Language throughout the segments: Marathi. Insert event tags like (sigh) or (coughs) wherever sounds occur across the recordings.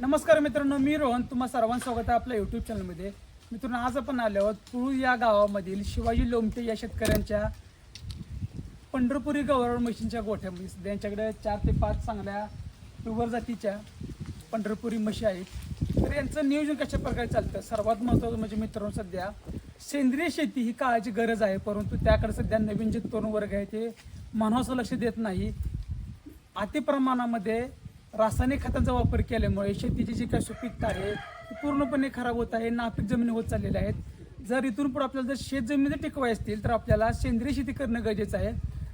नमस्कार मित्रांनो मी रोहन. तुम्हा सर्वांचं स्वागत आहे आपल्या यूट्यूब चॅनलमध्ये मित्रांनो आज आपण आलो आहोत पुळू या गावामधील शिवाजी लोमटे या शेतकऱ्यांच्या पंढरपुरी गौरव म्हशींच्या गोठ्यामध्ये. सध्या यांच्याकडे चार ते पाच चांगल्या प्युअर जातीच्या पंढरपुरी म्हशी आहेत. तर यांचं नियोजन कशा प्रकारे चालतं? सर्वात महत्त्वाचं म्हणजे मित्रांनो सध्या सेंद्रिय शेती ही काळाची गरज आहे परंतु त्याकडे सध्या नवीन जे तरुण वर्ग आहे ते मानवाचं लक्ष देत नाही. अति प्रमाणामध्ये रासायनिक खतांचा वापर केल्यामुळे शेतीची जी काही सुपीकता आहे ती पूर्णपणे खराब होत आहे नापीक जमिनी होत चाललेल्या आहेत. जर इथून पुढे आपल्याला जर शेत जमिनी जर टिकवाय असतील तर आपल्याला सेंद्रिय शेती करणं गरजेचं आहे.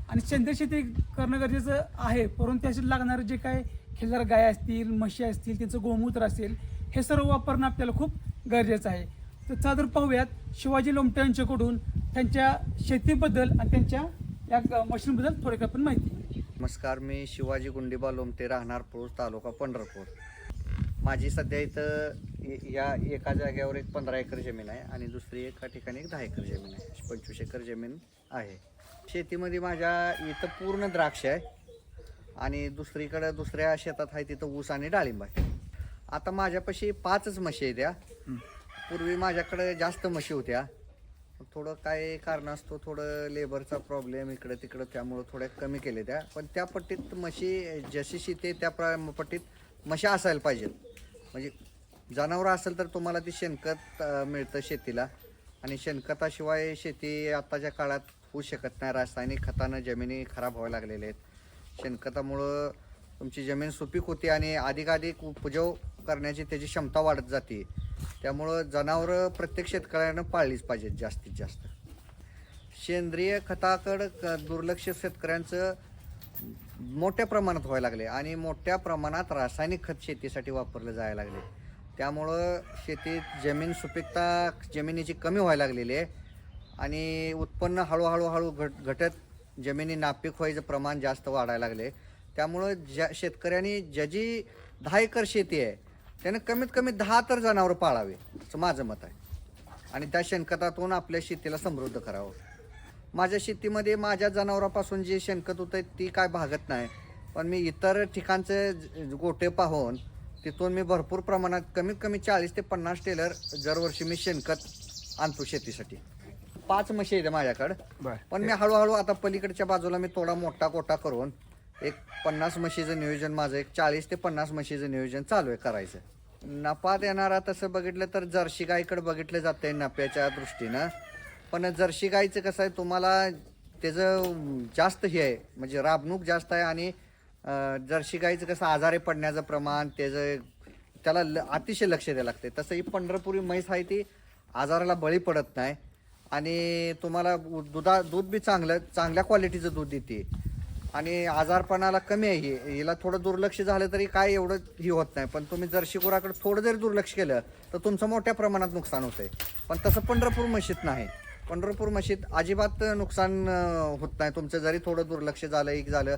आणि सेंद्रिय शेती करणं गरजेचं आहे परंतु त्यासाठी लागणारे जे काय खिल्लार गाय असतील म्हशी असतील त्यांचं गोमूत्र असेल हे सर्व वापरणं आपल्याला खूप गरजेचं आहे. तर चला तर पाहूयात शिवाजी लोमटे यांच्याकडून त्यांच्या शेतीबद्दल आणि त्यांच्या या मशीनबद्दल थोडक्यात पण माहिती. नमस्कार मी शिवाजी गुंडीबा लोमटे राहणार पुरुष तालुका पंढरपूर. माझी सध्या इथं य- एका जागेवर एक पंधरा एकर जमीन आहे आणि दुसरी एका ठिकाणी एक दहा एकर जमीन आहे. पंचवीस एकर जमीन आहे. शेतीमध्ये माझ्या इथं पूर्ण द्राक्ष आहे आणि दुसरीकडं दुसऱ्या शेतात आहे तिथं ऊस आणि डाळिंब आहे. आता माझ्यापाशी पाचच म्हशी आहेत या. पूर्वी माझ्याकडे जास्त म्हशी होत्या. थोडं काय कारण असतो थोडं लेबरचा प्रॉब्लेम इकडं तिकडं त्यामुळं थोड्या कमी केले त्या. पण त्या पट्टीत म्हशी जशी शेती त्या प्र पट्टीत म्हशी असायला पाहिजेत. म्हणजे जनावरं असेल तर तुम्हाला ती शेणखत मिळतं शेतीला. आणि शेणखताशिवाय शेती आत्ताच्या काळात होऊ शकत नाही. रासायनिक खतानं जमिनी खराब व्हायला लागलेल्या आहेत. शेणखतामुळं तुमची जमीन सुपीक होते आणि अधिकाधिक उपजव करण्याची त्याची क्षमता वाढत जाते. त्यामुळं जनावरं प्रत्येक शेतकऱ्यानं पाळलीच पाहिजेत जास्तीत जास्त. सेंद्रिय खताकडं क- दुर्लक्ष शेतकऱ्यांचं मोठ्या प्रमाणात व्हायला लागले आणि मोठ्या प्रमाणात रासायनिक खत शेतीसाठी वापरलं जायला लागले. त्यामुळं शेतीत जमीन सुपीकता जमिनीची कमी व्हायला लागलेली आहे आणि उत्पन्न हळूहळू हळू घट घटत जमिनी नापीक व्हायचं प्रमाण जास्त वाढायला लागले. त्यामुळं ज्या शेतकऱ्यांनी ज्याची दहा एकर शेती आहे त्यानं कमीत कमी दहा तर जनावरं पाळावे असं माझं मत आहे. आणि त्या शेणखतातून आपल्या शेतीला समृद्ध करावं. माझ्या शेतीमध्ये माझ्या जनावरापासून जे शेणखत होतं ती काय भागत नाही. पण मी इतर ठिकाणचे गोटे पाहून तिथून मी भरपूर प्रमाणात कमीत कमी चाळीस ते पन्नास टेलर दरवर्षी मी शेणखत आणतो शेतीसाठी. पाच म्हशी आहेत माझ्याकडं. पण मी हळूहळू आता पलीकडच्या बाजूला मी थोडा मोठा कोटा करून एक पन्नास म्हशीचं नियोजन माझं एक चाळीस ते पन्नास म्हशीचं नियोजन चालू आहे करायचं. नफा देणारा तसं बघितलं तर जर्सी गायकडे बघितलं जातंय नफ्याच्या दृष्टीनं. पण जर्सी गायचं कसं आहे तुम्हाला त्याचं जास्त हे आहे म्हणजे राबणूक जास्त आहे आणि जर्सी गायचं कसं आजारी पडण्याचं प्रमाण त्याचं त्याला ल- अतिशय लक्ष द्यायला लागते तसं ही पंढरपुरी म्हैस आहे ती आजाराला बळी पडत नाही. आणि तुम्हाला दुधा दूध बी चांगलं चांगल्या क्वालिटीचं दूध देते. आणि आजारपणाला कमी आहे. ही हिला थोडं दुर्लक्ष झालं तरी काय एवढं ही होत नाही. पण तुम्ही जर्शी गुराकडे थोडं जरी दुर्लक्ष केलं तर तुमचं मोठ्या प्रमाणात नुकसान होतंय. पण तसं पंढरपूर मशीद नाही. पंढरपूर मशीद अजिबात नुकसान होत नाही. तुमचं जरी थोडं दुर्लक्ष झालं एक झालं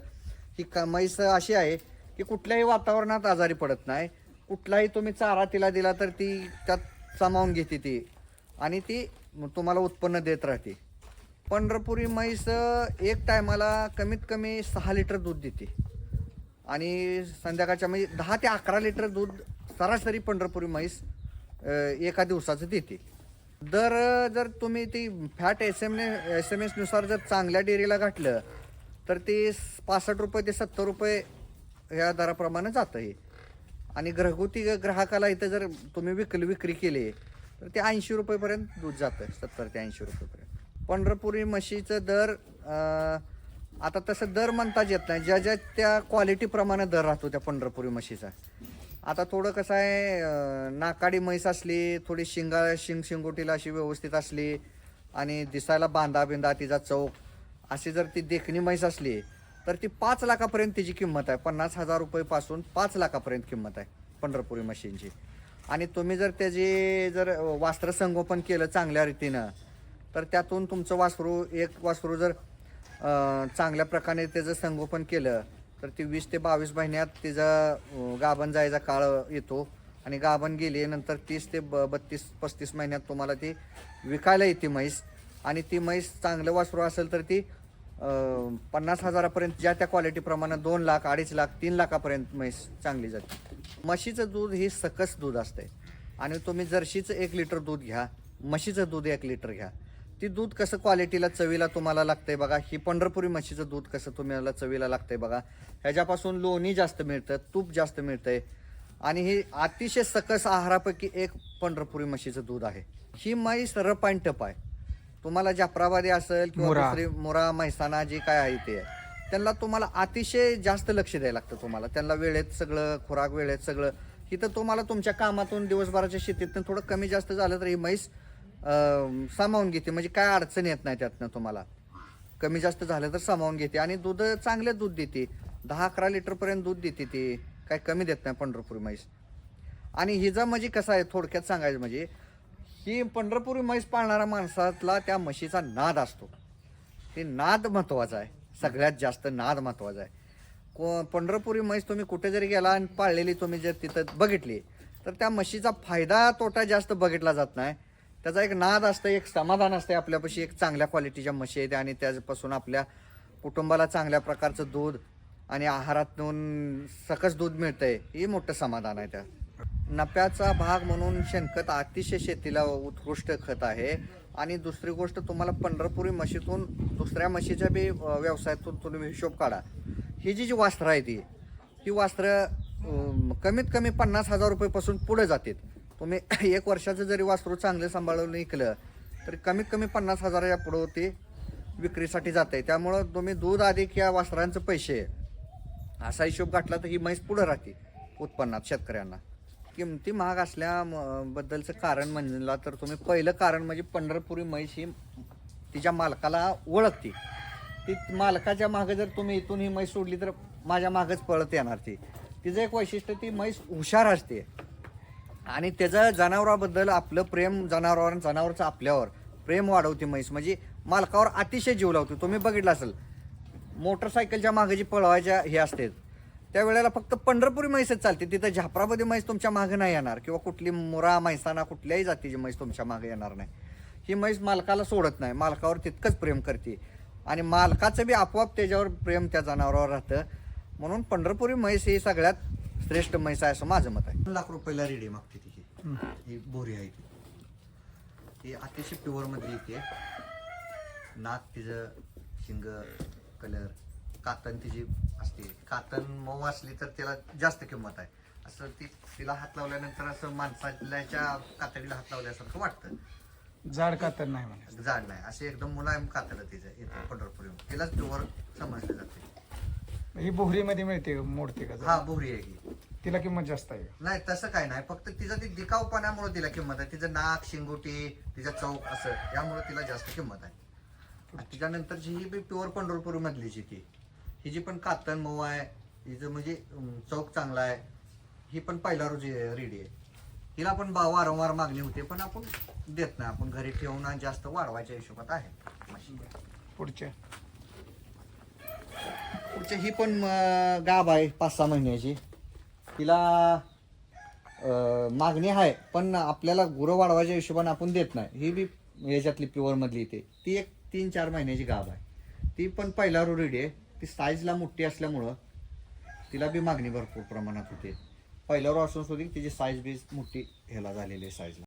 ही क म्हैस अशी आहे की कुठल्याही वातावरणात आजारी पडत नाही. कुठलाही तुम्ही चारा तिला दिला तर ती त्यात सामावून घेते ती. आणि ती तुम्हाला उत्पन्न देत राहते. पंढरपुरी म्हैस एक टायमाला कमीत कमी सहा लिटर दूध देते. आणि संध्याकाळच्या म्हणजे दहा ते अकरा लिटर दूध सरासरी पंढरपुरी म्हैस एका दिवसाचं देते. दर जर तुम्ही ती fat S M S M एसनुसार जर चांगल्या डेअरीला घातलं तर ती पासष्ट रुपये ते सत्तर रुपये ह्या दराप्रमाणे जातं हे. आणि घरगुती ग्राहकाला इथं जर तुम्ही विकल विक्री केली तर ते ऐंशी रुपयेपर्यंत दूध जातं सत्तर ते ऐंशी रुपयेपर्यंत. पंढरपुरी म्हशीचं दर आता तसं दर म्हणताच येत नाही. ज्या ज्या त्या क्वालिटीप्रमाणे दर राहतो त्या पंढरपुरी म्हशीचा. आता थोडं कसं आहे नाकाडी म्हैस असली थोडी शिंगा शिंग शिंगोटीला अशी व्यवस्थित असली आणि दिसायला बांधा बिंदा तिचा चौक अशी जर ती देखणी म्हैस असली तर ती पाच लाखापर्यंत तिची किंमत आहे. पन्नास हजार रुपयेपासून पाच लाखापर्यंत किंमत आहे पंढरपुरी मशीनची आणि तुम्ही जर त्याची जर वास्त्र संगोपन केलं चांगल्या रीतीनं तर त्यातून तुमचं वासरू एक वासरू जर चांगल्या प्रकारे त्याचं संगोपन केलं तर ती वीस ते बावीस महिन्यात तिचं गाभण जायचा काळ येतो. आणि गाभण गेली नंतर तीस ते ब बत्तीस पस्तीस महिन्यात तुम्हाला ती विकायला येते म्हैस. आणि ती म्हैस चांगलं वासरू असेल तर ती पन्नास हजारापर्यंत ज्या त्या क्वालिटीप्रमाणे दोन लाख अडीच लाख तीन लाखापर्यंत म्हैस चांगली जाते. म्हशीचं दूध ही सकस दूध असते आणि तुम्ही जर्शीचं एक लिटर दूध घ्या म्हशीचं दूध एक लिटर घ्या. ती दूध कसं क्वालिटीला चवीला तुम्हाला लागतंय बघा. ही पंढरपुरी म्हशीचं दूध कसं तुम्हाला चवीला लागतंय बघा. ह्याच्यापासून लोणी जास्त मिळतं तूप जास्त मिळतंय. आणि ही अतिशय सकस आहारापैकी एक पंढरपुरी म्हशीचं दूध आहे. ही म्हैस रप आणि टप आहे. तुम्हाला जाफराबादी असेल किंवा मुरा. दुसरी मुरा म्हैसाना जे काय आहे ते आहे. त्यांना तुम्हाला अतिशय जास्त लक्ष द्यायला लागतं तुम्हाला. त्यांना वेळेत सगळं खुराक वेळेत सगळं. इथं तुम्हाला तुमच्या कामातून दिवसभराच्या शेतीतून थोडं कमी जास्त झालं तर ही म्हैस सामावून घेते. म्हणजे काय अडचण येत नाही त्यातनं तुम्हाला. कमी जास्त झालं तर सामावून घेते. आणि दूध चांगले दूध देते. दहा अकरा लिटरपर्यंत दूध देते ती. काय कमी देत नाही पंढरपुरी म्हैस. आणि हिजा म्हणजे कसं आहे थोडक्यात सांगायचं म्हणजे ही पंढरपुरी म्हैस पाळणाऱ्या माणसातला त्या म्हशीचा नाद असतो. ते नाद महत्त्वाचा आहे. सगळ्यात जास्त नाद महत्त्वाचा आहे. को पंढरपुरी म्हैस तुम्ही कुठे जरी गेला आणि पाळलेली तुम्ही जर तिथं बघितली तर त्या म्हशीचा फायदा तोटा जास्त बघितला जात नाही. त्याचा एक नाद असतं एक समाधान असते आपल्यापाशी एक चांगल्या क्वालिटीच्या म्हशी आहेत आणि त्यापासून आपल्या कुटुंबाला चांगल्या प्रकारचं दूध आणि आहारातून सकस दूध मिळतंय हे मोठं समाधान आहे त्या नफ्याचा भाग म्हणून शेणखत अतिशय शेतीला उत्कृष्ट खत आहे. आणि दुसरी गोष्ट तुम्हाला पंढरपुरी म्हशीतून दुसऱ्या म्हशीच्या बी व्यवसायातून तुम्ही हिशोब काढा. ही जी जी वस्त्र आहे ती ही वस्त्र कमीत कमी पन्नास हजार रुपयेपासून पुढे जातात. तुम्ही (coughs) एक वर्षाचं जरी वासरू चांगलं सांभाळून विकलं तरी कमीत कमी पन्नास हजाराच्या पुढं ते विक्रीसाठी जात आहे त्यामुळं तुम्ही दूध अधिक या वासरांचं पैसे असा हिशोब गाठला तर ही म्हैस पुढं राहते उत्पन्नात शेतकऱ्यांना. किमती महाग असल्याबद्दलचं कारण म्हणला तर तुम्ही पहिलं कारण म्हणजे पंढरपुरी म्हैस ही तिच्या मालकाला ओळखते. ती मालकाच्या मागे जर तुम्ही इथून ही म्हैस सोडली तर माझ्या मागच पळत येणार ती. तिचं एक वैशिष्ट्य ती म्हैस हुशार असते. आणि त्याचं जनावराबद्दल आपलं प्रेम जनावरावर जनावरचं आपल्यावर प्रेम वाढवते म्हैस. म्हणजे मालकावर अतिशय जीव लावते. तुम्ही बघितलं असेल मोटरसायकलच्या मागे जी पळवायच्या हे असते त्यावेळेला फक्त पंढरपुरी म्हैसच चालते. तिथं झापरामध्ये म्हैस तुमच्या मागे नाही येणार किंवा कुठली मुरा म्हैसाना कुठल्याही जातीची म्हैस तुमच्या मागे येणार नाही. ही म्हैस मालकाला सोडत नाही. मालकावर तितकंच प्रेम करते. आणि मालकाचं बी आपोआप त्याच्यावर प्रेम त्या जनावरावर राहतं. म्हणून पंढरपुरी म्हैस ही सगळ्यात श्रेष्ठ म्हैस आहे असं माझं मत आहे. दोन लाख रुपयाला रेडी मागते ती ही बोरी आहे ती. ती अतिशय प्युअरमध्ये येते. नाक तिचं शिंग कलर कातन तिची असते. कातन मऊ असली तर त्याला जास्त किंमत आहे. असं ती तिला हात लावल्यानंतर असं माणसाच्या कातडीला हात लावल्यासारखं वाटतं. जाड कातर नाही जाड नाही. असे एकदम मुलायम कातड तिचं पंढरपुरी तिलाच प्युअर समजले जाते. ही बोहरीमध्ये मिळते मोडते का? हा बोरी आहे ही. तिला किंमत जास्त आहे नाही तसं काय नाही. फक्त तिचं ती दिकावपणामुळे तिला किंमत आहे. तिचं नाक शिंगोटी तिचा चौक असं यामुळे तिला जास्त किंमत आहे. आणि त्याच्यानंतरची ही बी प्युअर पंढरपूर मधलीची ती. ही जी पण कातन मऊ आहे हिचं म्हणजे अं, चौक चांगला आहे ही पण पहिला रोजी रेडी आहे. हिला पण बा वारंवार मागणी होते पण आपण देत नाही. आपण घरी ठेवून आणि जास्त वाढवायच्या हिशोबात आहे. म्हशी. पुढच्या. पुढच्या ही पण गाब आहे पाच सहा महिन्याची. तिला मागणी आहे पण आपल्याला गुरं वाढवायच्या हिशोबाने आपण देत नाही. ही बी याच्यातली प्युअरमधली येते ती. एक तीन चार महिन्याची गाब आहे. ती पण पहिला रेडी आहे. ती साईजला मोठी असल्यामुळं तिला बी मागणी भरपूर प्रमाणात होते. पहिल्यावर असून सुद्धा तिची साईज बी मोठी ह्याला झालेली आहे साईजला